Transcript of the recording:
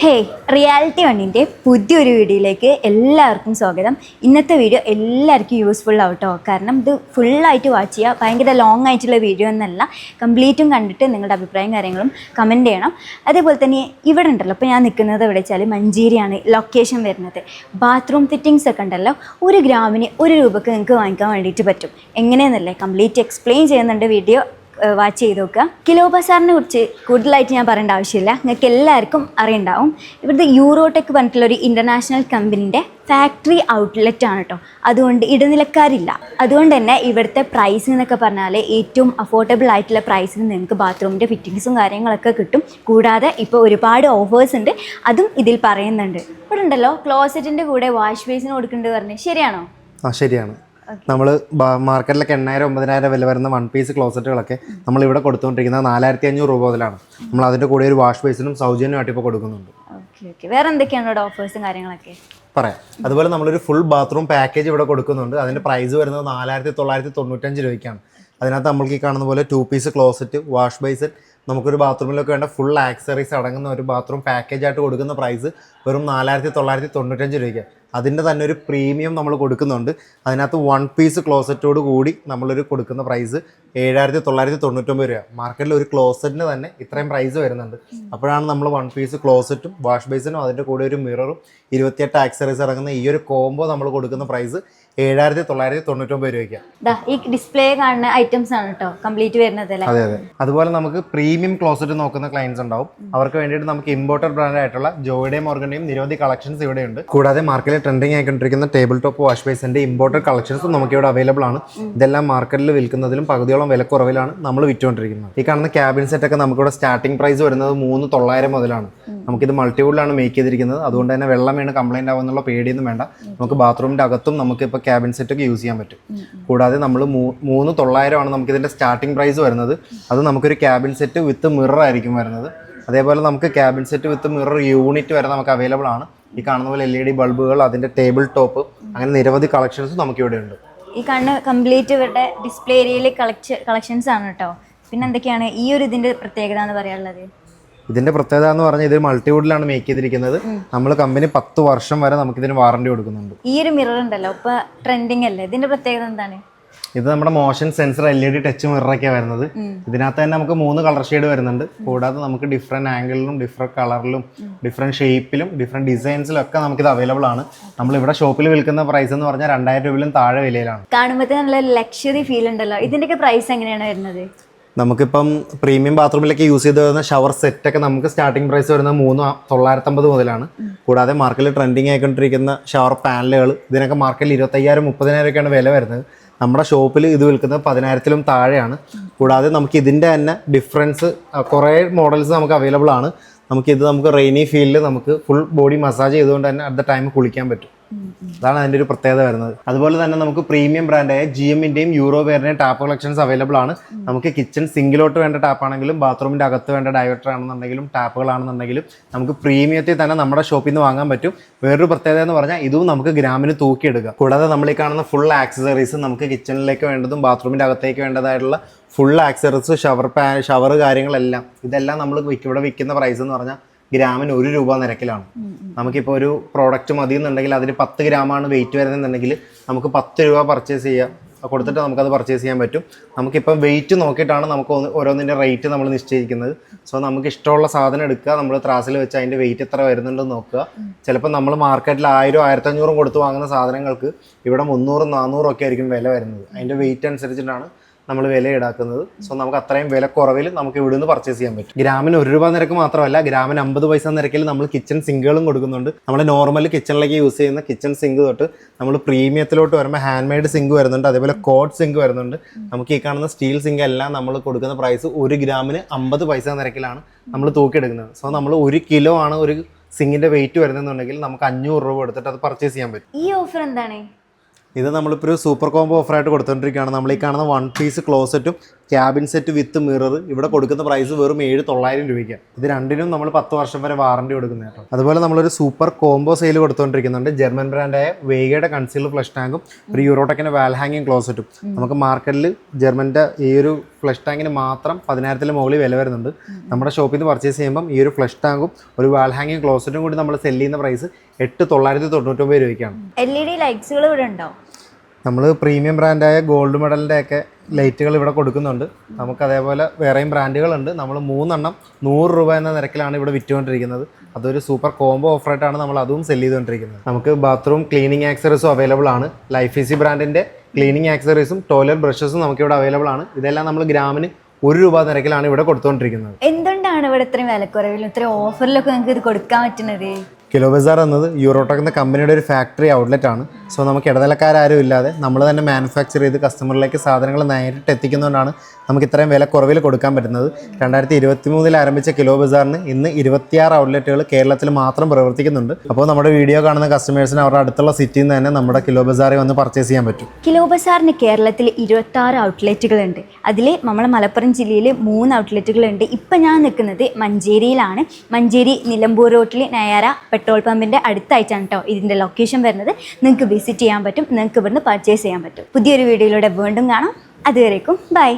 Hey reality വണ്ണിന്റെ പുതിയൊരു വീഡിയോയിലേക്ക് എല്ലാവർക്കും സ്വാഗതം. ഇന്നത്തെ വീഡിയോ എല്ലാവർക്കും യൂസ്ഫുൾ ആവട്ടോ. കാരണം ഇത് ഫുള്ളായിട്ട് വാച്ച് ചെയ്യുക ഭയങ്കര ലോങ് ആയിട്ടുള്ള വീഡിയോ എന്നല്ല. കംപ്ലീറ്റും കണ്ടിട്ട് നിങ്ങളുടെ അഭിപ്രായം കാര്യങ്ങളും കമന്റ് ചെയ്യണം. അതേപോലെ തന്നെ ഇവിടെ ഉണ്ടല്ലോ. ഇപ്പോൾ ഞാൻ നിൽക്കുന്നത് എവിടെ വെച്ചാൽ മഞ്ചേരിയാണ് ലൊക്കേഷൻ വരുന്നത്. ബാത്റൂം ഫിറ്റിങ്സ് ഒക്കെ ഉണ്ടല്ലോ. ഒരു ഗ്രാമിന് ഒരു രൂപക്ക് നിങ്ങൾക്ക് വാങ്ങിക്കാൻ വേണ്ടിയിട്ട് പറ്റും. എങ്ങനെയെന്നല്ലേ? കംപ്ലീറ്റ് എക്സ്പ്ലെയിൻ ചെയ്യുന്നുണ്ട് വീഡിയോ. വാച്ച് ചെയ്ത് നോക്കുക. കിലോ ബസാറിനെ കുറിച്ച് കൂടുതലായിട്ട് ഞാൻ പറയേണ്ട ആവശ്യമില്ല. നിങ്ങൾക്ക് എല്ലാവർക്കും അറിയണ്ടാവും. ഇവിടുത്തെ യൂറോടെക് പറഞ്ഞിട്ടുള്ള ഒരു ഇന്റർനാഷണൽ കമ്പനീന്റെ ഫാക്ടറി ഔട്ട്ലെറ്റ് ആണ് കേട്ടോ അതുകൊണ്ട് ഇടനിലക്കാരില്ല. അതുകൊണ്ട് തന്നെ ഇവിടുത്തെ പ്രൈസ് എന്നൊക്കെ പറഞ്ഞാൽ ഏറ്റവും അഫോർഡബിൾ ആയിട്ടുള്ള പ്രൈസിന് നിങ്ങൾക്ക് ബാത്റൂമിന്റെ ഫിറ്റിങ്സും കാര്യങ്ങളൊക്കെ കിട്ടും. കൂടാതെ ഇപ്പോൾ ഒരുപാട് ഓഫേഴ്സ് ഉണ്ട്. അതും ഇതിൽ പറയുന്നുണ്ട്. ഇവിടെ ഉണ്ടല്ലോ ക്ലോസറ്റിന്റെ കൂടെ വാഷ് ബേസിന് കൊടുക്കുന്നുണ്ട് പറഞ്ഞ്. ശരിയാണോ? ആ ശരിയാണ്. നമ്മൾ മാർക്കറ്റിലൊക്കെ എണ്ണായിരം ഒമ്പതിനായിരം വില വരുന്ന വൺ പീസ് ക്ലോസറ്റുകളൊക്കെ നമ്മൾ ഇവിടെ കൊടുത്തുകൊണ്ടിരിക്കുന്നത് നാലായിരത്തി അഞ്ഞൂറ് രൂപ മുതലാണ്. നമ്മൾ അതിന്റെ കൂടെ ഒരു വാഷ് ബേസിനും സൗജന്യമായിട്ട് ഇപ്പോൾ കൊടുക്കുന്നുണ്ട്. വേറെ എന്തൊക്കെയാണ് ഇവിടെ ഓഫേഴ്സും കാര്യങ്ങളൊക്കെ? പറയാം. അതുപോലെ നമ്മളൊരു ഫുൾ ബാത്റൂം പാക്കേജ് ഇവിടെ കൊടുക്കുന്നുണ്ട്. അതിന്റെ പ്രൈസ് വരുന്നത് നാലായിരത്തി തൊള്ളായിരത്തി തൊണ്ണൂറ്റഞ്ച് രൂപയ്ക്കാണ്. അതിനകത്ത് നമ്മൾക്ക് ഈ കാണുന്ന പോലെ two piece closet wash basin നമുക്കൊരു ബാത്റൂമിലൊക്കെ വേണ്ട ഫുൾ ആക്സറീസ് അടങ്ങുന്ന ഒരു ബാത്റൂം പാക്കേജ് ആയിട്ട് കൊടുക്കുന്ന പ്രൈസ് വെറും നാലായിരത്തി തൊള്ളായിരത്തി തൊണ്ണൂറ്റഞ്ച് രൂപയ്ക്ക്. അതിന്റെ തന്നെ ഒരു പ്രീമിയം നമ്മൾ കൊടുക്കുന്നുണ്ട്. അതിനകത്ത് വൺ പീസ് ക്ലോസറ്റോട് കൂടി നമ്മളൊരു കൊടുക്കുന്ന പ്രൈസ് ഏഴായിരത്തി തൊള്ളായിരത്തി തൊണ്ണൂറ്റൊമ്പത് രൂപ മാർക്കറ്റിൽ ഒരു ക്ലോസറ്റിന് തന്നെ ഇത്രയും പ്രൈസ് വരുന്നുണ്ട്. അപ്പോഴാണ് നമ്മൾ വൺ പീസ് ക്ലോസറ്റും വാഷ് ബേസിനും അതിന്റെ കൂടെ ഒരു മിററും ഇരുപത്തിയെട്ട് ആക്സറീസ് ഇറങ്ങുന്ന ഈ ഒരു കോംബോ നമ്മൾ കൊടുക്കുന്ന പ്രൈസ് ഏഴായിരത്തി തൊള്ളായിരത്തി തൊണ്ണൂറ്റൊമ്പത് രൂപയ്ക്ക്. ദാ ഈ ഡിസ്പ്ലേ കാണുന്ന ഐറ്റംസ് ആണ് കേട്ടോ കംപ്ലീറ്റ് വരുന്നത് അതെ അതെ. അതുപോലെ നമുക്ക് പ്രീമിയം ക്ലോസറ്റ് നോക്കുന്ന ക്ലയൻസ് ഉണ്ടാവും. അവർക്ക് വേണ്ടിയിട്ട് നമുക്ക് ഇമ്പോർട്ടഡ് ബ്രാൻഡ് ആയിട്ടുള്ള ജോയുടെയും മോർഗന്റെയും നിരവധി കളക്ഷൻസ് ഇവിടെയുണ്ട്. കൂടാതെ മാർക്കറ്റിൽ ട്രെൻഡിങ് ആയിക്കൊണ്ടിരിക്കുന്ന ടേബിൾ ടോപ്പ് വാഷ് ബേസിന്റെ ഇമ്പോർട്ടഡ് കളക്ഷൻസ് നമുക്ക് ഇവിടെ അവൈലബിൾ ആണ്. ഇതെല്ലാം മാർക്കറ്റിൽ വിൽക്കുന്നതിലും പകുതിയോളം വിലക്കുറവിലാണ് നമ്മൾ വിറ്റുകൊണ്ടിരിക്കുന്നത്. ഈ കാണുന്ന ക്യാബിൻ സെറ്റ് ഒക്കെ നമുക്കിവിടെ സ്റ്റാർട്ടിംഗ് പ്രൈസ് വരുന്നത് മൂന്ന് തൊള്ളായിരം മുതലാണ്. നമുക്കിത് മൾട്ടിവുഡിലാണ് മേക്ക് ചെയ്തിരിക്കുന്നത്. അതുകൊണ്ട് തന്നെ വെള്ളം വീണ് കംപ്ലൈന്റ് ആവുന്നുള്ള പേടിയൊന്നും വേണ്ട. നമുക്ക് ബാത്റൂമിന്റെ അകത്തും നമുക്ക് ഇപ്പോൾ ക്യാബിൻ സെറ്റ് ഒക്കെ യൂസ് ചെയ്യാൻ പറ്റും. കൂടാതെ നമ്മൾ മൂന്ന് തൊള്ളായിരമാണ് നമുക്ക് ഇതിന്റെ സ്റ്റാർട്ടിംഗ് പ്രൈസ് വരുന്നത്. അത് നമുക്കൊരു ക്യാബിൻ സെറ്റ് വിത്ത് മിറർ ആയിരിക്കും വരുന്നത്. അതേപോലെ നമുക്ക് cabin set with mirror unit വരെ നമുക്ക് അവൈലബിൾ ആണ്. ഈ കാണുന്ന പോലെ എൽ ഇ ഡി ബൾബുകൾ അതിന്റെ ടേബിൾ ടോപ്പ് അങ്ങനെ നിരവധി കളക്ഷൻസ് നമുക്ക് ഇവിടെ ഉണ്ട്. ഈ കണ്ണ് കംപ്ലീറ്റ് ഇവരുടെ ഡിസ്പ്ലേ ഏരിയയിലെ കളക്ഷൻ കളക്ഷൻസ് ആണ് കേട്ടോ പിന്നെ എന്തൊക്കെയാണ് ഈ ഒരു ഇതിന്റെ പ്രത്യേകത എന്ന് പറയാനുള്ളത്? ഇതിന്റെ പ്രത്യേകത എന്ന് പറഞ്ഞാൽ ഇത് മൾട്ടിവുഡിലാണ് മേക്ക് ചെയ്തിരിക്കുന്നത്. നമ്മൾ കമ്പനി പത്ത് വർഷം വരെ നമുക്ക് ഇതിന് വാറണ്ടി കൊടുക്കുന്നുണ്ട്. ഈ ഒരു മിറർ ഉണ്ടല്ലോ ഇപ്പൊ ട്രെൻഡിങ് അല്ലേ? ഇതിന്റെ പ്രത്യേകത എന്താണ്? ഇത് നമ്മുടെ motion sensor L E D touch മിററൊക്കെയാണ് വരുന്നത്. ഇതിനകത്ത് തന്നെ നമുക്ക് മൂന്ന് കളർ ഷെയ്ഡ് വരുന്നുണ്ട്. കൂടാതെ നമുക്ക് ഡിഫറെന്റ് ആംഗിളിലും ഡിഫറെന്റ് കളറിലും ഡിഫറെന്റ് ഷേപ്പിലും ഡിഫറെന്റ് ഡിസൈൻസിലും ഒക്കെ ഇത് അവൈലബിൾ ആണ്. നമ്മൾ ഇവിടെ ഷോപ്പിൽ വിൽക്കുന്ന പ്രൈസ് എന്ന് പറഞ്ഞാൽ രണ്ടായിരം രൂപയിലും താഴെ വിലയിലാണ്. കാണുമ്പോൾ നല്ല ലക്ഷറി ഫീൽ ഉണ്ടല്ലോ. ഇതിന്റെയൊക്കെ പ്രൈസ് എങ്ങനെയാണ് വരുന്നത്? നമുക്കിപ്പം പ്രീമിയം ബാത്റൂമിലൊക്കെ യൂസ് ചെയ്ത് വരുന്ന ഷവർ സെറ്റ് ഒക്കെ നമുക്ക് സ്റ്റാർട്ടിംഗ് പ്രൈസ് വരുന്നത് മൂന്ന് തൊള്ളായിരത്തമ്പത് മുതലാണ്. കൂടാതെ മാർക്കറ്റിൽ ട്രെൻഡിങ് ആയിക്കൊണ്ടിരിക്കുന്ന ഷവർ പാനലുകൾ ഇതിനൊക്കെ മാർക്കറ്റിൽ ഇരുപത്തയ്യായിരം മുപ്പതിനായിരം ഒക്കെയാണ് വില വരുന്നത്. നമ്മുടെ ഷോപ്പിൽ ഇത് വിൽക്കുന്നത് പതിനായിരത്തിലും താഴെയാണ്. കൂടാതെ നമുക്ക് ഇതിന്റെ തന്നെ ഡിഫറൻസ് കുറേ മോഡൽസ് നമുക്ക് അവൈലബിൾ ആണ്. നമുക്ക് ഇത് നമുക്ക് റെയിനി ഫീൽഡിൽ നമുക്ക് ഫുൾ ബോഡി മസാജ് ചെയ്തുകൊണ്ട് തന്നെ അറ്റ് ദ ടൈം കുളിക്കാൻ പറ്റും. അതാണ് അതിന്റെ ഒരു പ്രത്യേകത വരുന്നത്. അതുപോലെ തന്നെ നമുക്ക് പ്രീമിയം ബ്രാൻഡായ ജി എമ്മിന്റെയും യൂറോ വെയറിന്റെയും ടാപ്പ് കളക്ഷൻസ് അവൈലബിൾ ആണ്. നമുക്ക് കിച്ചൺ സിങ്കിലോട്ട് വേണ്ട ടാപ്പാണെങ്കിലും ബാത്റൂമിന്റെ അകത്ത് വേണ്ട ഡൈവേർട്ടർ ആണെന്നുണ്ടെങ്കിലും ടാപ്പുകളാണെന്നുണ്ടെങ്കിലും നമുക്ക് പ്രീമിയത്തിൽ തന്നെ നമ്മുടെ ഷോപ്പിൽ നിന്ന് വാങ്ങാൻ പറ്റും. വേറൊരു പ്രത്യേകത എന്ന് പറഞ്ഞാൽ ഇതും നമുക്ക് ഗ്രാമിന് തൂക്കിയെടുക്കാം. കൂടാതെ നമ്മൾ ഈ കാണുന്ന ഫുൾ ആക്സസറീസ് നമുക്ക് കിച്ചണിലേക്ക് വേണ്ടതും ബാത്റൂമിന്റെ അകത്തേക്ക് വേണ്ടതായിട്ടുള്ള full accessories shower pan shower കാര്യങ്ങളെല്ലാം ഇതെല്ലാം നമ്മൾ ഇവിടെ വിൽക്കുന്ന പ്രൈസ് എന്ന് പറഞ്ഞാൽ ഗ്രാമിന് ഒരു രൂപ നിരക്കിലാണ്. നമുക്കിപ്പോൾ ഒരു പ്രോഡക്റ്റ് മതി എന്നുണ്ടെങ്കിൽ അതിന് പത്ത് ഗ്രാമാണ് വെയിറ്റ് വരുന്നുണ്ടെങ്കിൽ നമുക്ക് പത്ത് രൂപ പർച്ചേസ് ചെയ്യാം. കൊടുത്തിട്ട് നമുക്കത് പർച്ചേസ് ചെയ്യാൻ പറ്റും. നമുക്കിപ്പം വെയിറ്റ് നോക്കിയിട്ടാണ് നമുക്ക് ഓരോന്നിന്റെ റേറ്റ് നമ്മൾ നിശ്ചയിക്കുന്നത്. സോ നമുക്ക് ഇഷ്ടമുള്ള സാധനം എടുക്കുക. നമ്മൾ ത്രാസിൽ വെച്ച് അതിന്റെ വെയിറ്റ് എത്ര വരുന്നുണ്ടെന്ന് നോക്കുക. ചിലപ്പോൾ നമ്മൾ മാർക്കറ്റിൽ ആയിരം ആയിരത്തഞ്ഞൂറും കൊടുത്ത് വാങ്ങുന്ന സാധനങ്ങൾക്ക് ഇവിടെ മുന്നൂറും നാനൂറും ഒക്കെ ആയിരിക്കും വില വരുന്നത്. അതിന്റെ വെയിറ്റ് അനുസരിച്ചിട്ടാണ് നമ്മൾ വില ഈടാക്കുന്നത്. സോ നമുക്ക് അത്രയും വില കുറവിൽ നമുക്ക് ഇവിടുന്ന് പർച്ചേസ് ചെയ്യാൻ പറ്റും. ഗ്രാമിന് ഒരു രൂപ നിരക്ക് മാത്രമല്ല ഗ്രാമിന് അമ്പത് പൈസ നിരക്കിൽ നമ്മൾ കിച്ചൺ സിങ്കുകളും കൊടുക്കുന്നുണ്ട്. നമ്മൾ നോർമൽ കിച്ചണിലേക്ക് യൂസ് ചെയ്യുന്ന കിച്ചൺ സിങ്ക് തൊട്ട് നമ്മൾ പ്രീമിയത്തിലോട്ട് വരുമ്പോൾ ഹാൻഡ് മെയ്ഡ് സിങ്ക് വരുന്നുണ്ട് അതേപോലെ കോഡ് സിങ്ക് വരുന്നുണ്ട്. നമുക്ക് ഈ കാണുന്ന സ്റ്റീൽ സിങ്ക് എല്ലാം നമ്മൾ കൊടുക്കുന്ന പ്രൈസ് ഒരു ഗ്രാമിന് അമ്പത് പൈസ നിരക്കിലാണ് നമ്മൾ തൂക്കിയെടുക്കുന്നത്. സോ നമ്മൾ ഒരു കിലോ ആണ് ഒരു സിങ്ങിന്റെ വെയിറ്റ് വരുന്നുണ്ടെങ്കിൽ നമുക്ക് അഞ്ഞൂറ് രൂപ എടുത്തിട്ട് അത് പർച്ചേസ് ചെയ്യാൻ പറ്റും. ഈ ഓഫർ എന്താണ്? ഇത് നമ്മളിപ്പോൾ ഒരു സൂപ്പർ കോംബോ ഓഫറായിട്ട് കൊടുത്തുകൊണ്ടിരിക്കുകയാണ് നമ്മൾ ഈ കാണുന്ന വൺ പീസ് ക്ലോസറ്റും ക്യാബിൻ സെറ്റ് വിത്ത് മിറർ ഇവിടെ കൊടുക്കുന്ന പ്രൈസ് വെറും ഏഴ് തൊള്ളായിരം രൂപയ്ക്ക്. ഇത് രണ്ടിനും നമ്മൾ പത്ത് വർഷം വരെ വാറണ്ടി കൊടുക്കുന്നത് കേട്ടോ. അതുപോലെ നമ്മളൊരു സൂപ്പർ കോംബോ സെയിൽ കൊടുത്തുകൊണ്ടിരിക്കുന്നുണ്ട് ജർമ്മൻ ബ്രാൻഡായ വേഗയുടെ കൺസീലർ ഫ്ലഷ് ടാങ്കും ഒരു യൂറോടെക്കിന്റെ വാൽ ഹാങ്ങിങ് ക്ലോസറ്റും നമുക്ക് മാർക്കറ്റിൽ ജർമ്മന്റെ ഈ ഒരു ഫ്ലഷ് ടാങ്കിന് മാത്രം പതിനായിരത്തിൽ മുകളിൽ വില വരുന്നുണ്ട്. നമ്മുടെ ഷോപ്പിൽ നിന്ന് പർച്ചേസ് ചെയ്യുമ്പം ഈ ഒരു ഫ്ലഷ് ടാങ്കും ഒരു വാൽ ഹാങ്ങിങ് ക്ലോസറ്റും കൂടി നമ്മൾ സെല്ല് ചെയ്യുന്ന പ്രൈസ് എട്ട് തൊള്ളായിരത്തി തൊണ്ണൂറ്റൊമ്പത് രൂപയ്ക്കാണ്. എൽ ഇ ഡി ലൈറ്റ്സുകൾ ഇവിടെ ഉണ്ടോ? നമ്മൾ പ്രീമിയം ബ്രാൻഡായ ഗോൾഡ് മെഡലിന്റെ ഒക്കെ ലൈറ്റുകൾ ഇവിടെ കൊടുക്കുന്നുണ്ട്. നമുക്ക് അതേപോലെ വേറെയും ബ്രാൻഡുകളുണ്ട്. നമ്മൾ മൂന്നെണ്ണം നൂറ് രൂപ എന്ന നിരക്കിലാണ് ഇവിടെ വിറ്റുകൊണ്ടിരിക്കുന്നത്. അതൊരു സൂപ്പർ കോംബോ ഓഫറായിട്ടാണ് നമ്മൾ അതും സെൽ ചെയ്തുകൊണ്ടിരിക്കുന്നത്. നമുക്ക് ബാത്റൂം ക്ലീനിങ് ആക്സറീസും അവൈലബിൾ ആണ്. ലൈഫ് ഈസി ബ്രാൻഡിന്റെ ക്ലീനിങ് ആക്സറീസും ടോയ്ലറ്റ് ബ്രഷസും നമുക്ക് ഇവിടെ അവൈലബിൾ ആണ്. ഇതെല്ലാം നമ്മൾ ഗ്രാമിന് ഒരു രൂപ നിരക്കിലാണ് ഇവിടെ കൊടുത്തുകൊണ്ടിരിക്കുന്നത്. എന്തുകൊണ്ടാണ് ഇവിടെ ഇത്രയും വിലക്കുറവിലും? ഇത്രയും ഓഫറിലൊക്കെ നിങ്ങൾക്ക് ഇത് കൊടുക്കാൻ പറ്റുന്നത്? കിലോ ബസാർ എന്നത് യൂറോടെക് എന്ന കമ്പനിയുടെ ഒരു ഫാക്ടറി ഔട്ട്ലെറ്റ് ആണ്. സോ നമുക്ക് ഇടനിലക്കാരും ഇല്ലാതെ നമ്മൾ തന്നെ മാനുഫാക്ചർ ചെയ്ത് കസ്റ്റമറിലേക്ക് സാധനങ്ങൾ നേരിട്ട് എത്തിക്കുന്നതുകൊണ്ടാണ് നമുക്ക് ഇത്രയും വില കുറവിൽ കൊടുക്കാൻ പറ്റുന്നത്. രണ്ടായിരത്തി ഇരുപത്തി മൂന്നിൽ ആരംഭിച്ച കിലോ ബസാറിന് ഇന്ന് ഇരുപത്തിയാറ് ഔട്ട്ലെറ്റുകൾ കേരളത്തിൽ മാത്രം പ്രവർത്തിക്കുന്നുണ്ട്. അപ്പോൾ നമ്മുടെ വീഡിയോ കാണുന്ന കസ്റ്റമേഴ്സിന് അവരുടെ അടുത്തുള്ള സിറ്റിയിൽ നിന്ന് തന്നെ നമ്മുടെ കിലോ ബസാറിൽ വന്ന് പർച്ചേസ് ചെയ്യാൻ പറ്റും. കിലോ ബസാറിന് കേരളത്തിൽ ഇരുപത്തി ആറ് ഔട്ട്ലെറ്റുകളുണ്ട് അതിൽ നമ്മുടെ മലപ്പുറം ജില്ലയിൽ മൂന്ന് ഔട്ട്ലെറ്റുകളുണ്ട് ഇപ്പം ഞാൻ നിൽക്കുന്നത് മഞ്ചേരിയിലാണ്. മഞ്ചേരി നിലമ്പൂർ റോട്ടിൽ നയാര പെട്രോൾ പമ്പിന്റെ അടുത്തായിട്ടാണ് കേട്ടോ ഇതിന്റെ ലൊക്കേഷൻ വരുന്നത്. നിങ്ങൾക്ക് വിസിറ്റ് ചെയ്യാൻ പറ്റും. നിങ്ങൾക്ക് ഇവിടുന്ന് പർച്ചേസ് ചെയ്യാൻ പറ്റും. പുതിയൊരു വീഡിയോയിലൂടെ വീണ്ടും കാണാം. അതുവരേക്കും ബൈ